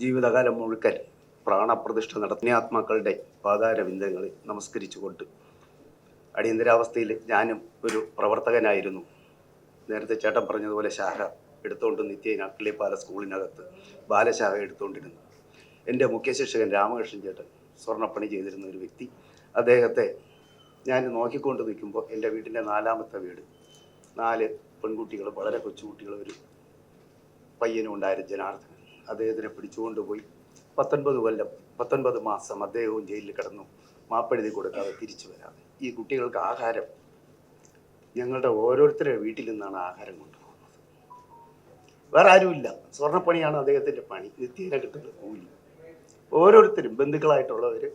ജീവിതകാലം മുഴുക്കൻ പ്രാണപ്രതിഷ്ഠ നടത്തിയ ആത്മാക്കളുടെ പാതാരവിന്ദങ്ങളിൽ നമസ്കരിച്ചുകൊണ്ട് അടിയന്തരാവസ്ഥയിൽ ഞാനും ഒരു പ്രവർത്തകനായിരുന്നു. നേരത്തെ ചേട്ടൻ പറഞ്ഞതുപോലെ ശാഖ എടുത്തുകൊണ്ട് നിത്യേന അക്കിളിപ്പാല സ്കൂളിനകത്ത് ബാലശാഖ എടുത്തുകൊണ്ടിരുന്നു. എന്റെ മുഖ്യശിക്ഷകൻ രാമകൃഷ്ണൻ ചേട്ടൻ സ്വർണപ്പണി ചെയ്തിരുന്ന ഒരു വ്യക്തി. അദ്ദേഹത്തെ ഞാൻ നോക്കിക്കൊണ്ട് നിൽക്കുമ്പോൾ എന്റെ വീടിന്റെ നാലാമത്തെ വീട്. നാല് പെൺകുട്ടികൾ വളരെ കൊച്ചുകുട്ടികൾ ഒരു പയ്യനും ഉണ്ടായിരുന്നു ജനാർദ്ദനൻ. അദ്ദേഹത്തിനെ പിടിച്ചുകൊണ്ടുപോയി പത്തൊൻപത് കൊല്ലം പത്തൊൻപത് മാസം അദ്ദേഹവും ജയിലിൽ കിടന്നു. മാപ്പെഴുതി കൊടുക്കാതെ തിരിച്ചു വരാതെ. ഈ കുട്ടികൾക്ക് ആഹാരം ഞങ്ങളുടെ ഓരോരുത്തരുടെ വീട്ടിൽ നിന്നാണ് ആഹാരം കൊണ്ടുപോകുന്നത്. വേറെ ആരുമില്ല. സ്വർണപ്പണിയാണ് അദ്ദേഹത്തിന്റെ പണി. നിത്യേന കിട്ടുന്ന കൂലി. ഓരോരുത്തരും ബന്ധുക്കളായിട്ടുള്ളവർ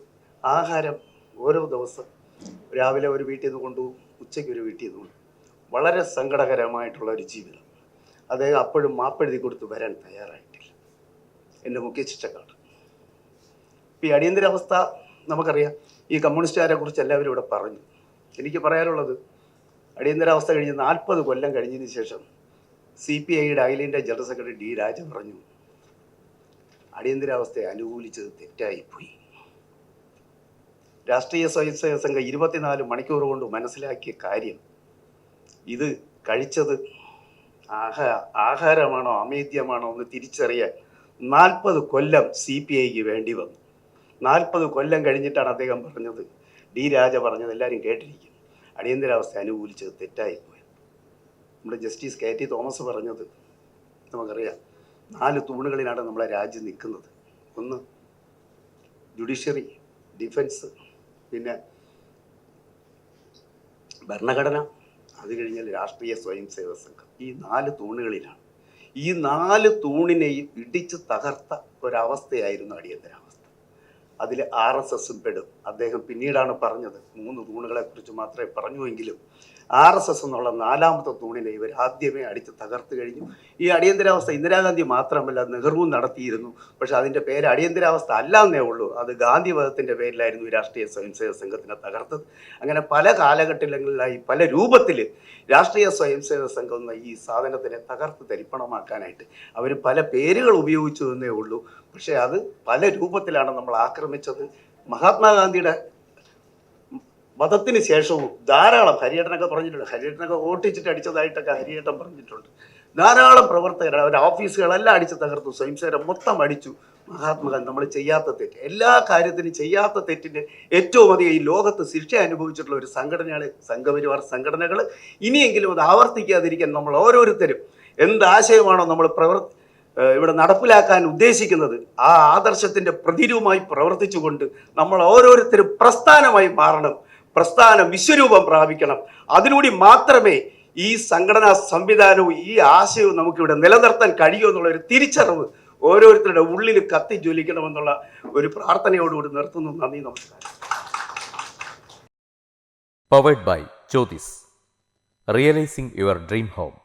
ആഹാരം ഓരോ ദിവസം രാവിലെ ഒരു വീട്ടിൽ നിന്ന് കൊണ്ടുപോകും ഉച്ചയ്ക്ക് ഒരു വീട്ടിൽ നിന്ന് കൊണ്ടുപോകും. വളരെ സങ്കടകരമായിട്ടുള്ള ഒരു ജീവിതം. അദ്ദേഹം അപ്പോഴും മാപ്പെഴുതി കൊടുത്ത് വരാൻ തയ്യാറായിട്ടില്ല. എന്റെ മുഖ്യ ശിക്ഷക്കാണ്. ഈ അടിയന്തരാവസ്ഥ നമുക്കറിയാം. ഈ കമ്മ്യൂണിസ്റ്റുകാരെ കുറിച്ച് എല്ലാവരും ഇവിടെ പറഞ്ഞു. എനിക്ക് പറയാനുള്ളത് അടിയന്തരാവസ്ഥ കഴിഞ്ഞ് നാൽപ്പത് കൊല്ലം കഴിഞ്ഞതിന് ശേഷം സി പി ഐയുടെ അഖിലേന്ത്യാ ജനറൽ സെക്രട്ടറി ഡി രാജ പറഞ്ഞു അടിയന്തരാവസ്ഥയെ അനുകൂലിച്ചത് തെറ്റായിപ്പോയി. രാഷ്ട്രീയ സ്വയംസേവക സംഘം ഇരുപത്തിനാല് മണിക്കൂർ കൊണ്ട് മനസ്സിലാക്കിയ കാര്യം ഇത് കഴിച്ചത് ആഹാ ആഹാരമാണോ അമേദ്യമാണോ എന്ന് തിരിച്ചറിയാൻ നാൽപ്പത് കൊല്ലം സി പി ഐക്ക് വേണ്ടി വന്നു. നാൽപ്പത് കൊല്ലം കഴിഞ്ഞിട്ടാണ് അദ്ദേഹം പറഞ്ഞത്. ഡി രാജ പറഞ്ഞത് എല്ലാവരും കേട്ടിരിക്കും. അടിയന്തരാവസ്ഥ അനുകൂലിച്ചത് തെറ്റായിപ്പോയി. നമ്മുടെ ജസ്റ്റിസ് കെ ടി തോമസ് പറഞ്ഞത് നമുക്കറിയാം. നാല് തൂണുകളിലാണ് നമ്മളെ രാജ്യം നിൽക്കുന്നത്. ഒന്ന് ജുഡീഷ്യറി ഡിഫൻസ് പിന്നെ ഭരണഘടന അത് കഴിഞ്ഞാൽ രാഷ്ട്രീയ സ്വയം സേവക സംഘം. ഈ നാല് തൂണുകളിലാണ് ഈ നാല് തൂണിനെയും ഇടിച്ച് തകർത്ത ഒരവസ്ഥയായിരുന്നു അടിയന്തരാവസ്ഥ. അതിൽ ആർ എസ് എസും പെടും. അദ്ദേഹം പിന്നീടാണ് പറഞ്ഞത് മൂന്ന് തൂണുകളെ കുറിച്ച് മാത്രമേ പറഞ്ഞുവെങ്കിലും ആർ എസ് എസ് എന്നുള്ള നാലാമത്തെ തൂണിനെ ഇവർ ആദ്യമേ അടിച്ച് തകർത്ത് കഴിഞ്ഞു. ഈ അടിയന്തരാവസ്ഥ ഇന്ദിരാഗാന്ധി മാത്രമല്ല നെഹ്റുവും നടത്തിയിരുന്നു. പക്ഷെ അതിന്റെ പേര് അടിയന്തരാവസ്ഥ അല്ല എന്നേ ഉള്ളൂ. അത് ഗാന്ധി വധത്തിന്റെ പേരിലായിരുന്നു ഈ രാഷ്ട്രീയ സ്വയംസേവക സംഘത്തിനെ തകർത്തത്. അങ്ങനെ പല കാലഘട്ടങ്ങളിലായി പല രൂപത്തിൽ രാഷ്ട്രീയ സ്വയംസേവക സംഘം എന്ന ഈ സാധനത്തിനെ തകർത്ത് തരിപ്പണമാക്കാനായിട്ട് അവർ പല പേരുകൾ ഉപയോഗിച്ചു എന്നേ ഉള്ളൂ. പക്ഷേ അത് പല രൂപത്തിലാണ് നമ്മൾ ആക്രമിച്ചത് മഹാത്മാഗാന്ധിയുടെ മതത്തിന് ശേഷവും ധാരാളം ഹരിയേട്ടനൊക്കെ പറഞ്ഞിട്ടുണ്ട്. ഹരിയേട്ടനൊക്കെ ഓട്ടിച്ചിട്ട് അടിച്ചതായിട്ടൊക്കെ ഹരിയേട്ടൻ പറഞ്ഞിട്ടുണ്ട്. ധാരാളം പ്രവർത്തകർ അവരുടെ ഓഫീസുകളെല്ലാം അടിച്ച് തകർത്തു. സ്വയംസേവനം മൊത്തം അടിച്ചു. മഹാത്മാഗാന്ധി നമ്മൾ ചെയ്യാത്ത തെറ്റ് എല്ലാ കാര്യത്തിനും ചെയ്യാത്ത തെറ്റിന് ഏറ്റവും അധികം ഈ ലോകത്ത് ശിക്ഷ അനുഭവിച്ചിട്ടുള്ള ഒരു സംഘടനയാണ് സംഘപരിവാർ സംഘടനകൾ ഇനിയെങ്കിലും അത് ആവർത്തിക്കാതിരിക്കാൻ നമ്മൾ ഓരോരുത്തരും എന്താശയമാണോ നമ്മൾ പ്രവർത്തി ഇവിടെ നടപ്പിലാക്കാൻ ഉദ്ദേശിക്കുന്നത് ആ ആദർശത്തിന്റെ പ്രതിരൂപമായി പ്രവർത്തിച്ചുകൊണ്ട് നമ്മൾ ഓരോരുത്തരും പ്രസ്ഥാനമായി മാറണം പ്രസ്ഥാനം വിശ്വരൂപം പ്രാപിക്കണം. അതിലൂടെ മാത്രമേ ഈ സംഘടനാ സംവിധാനവും ഈ ആശയവും നമുക്കിവിടെ നിലനിർത്താൻ കഴിയൂ എന്നുള്ള ഒരു തിരിച്ചറിവ് ഓരോരുത്തരുടെ ഉള്ളിൽ കത്തി ജ്വലിക്കണമെന്നുള്ള ഒരു പ്രാർത്ഥനയോടുകൂടി നിർത്തുന്നു. നന്ദി നമസ്കാരം. Powered by Jyothis realising your dream home.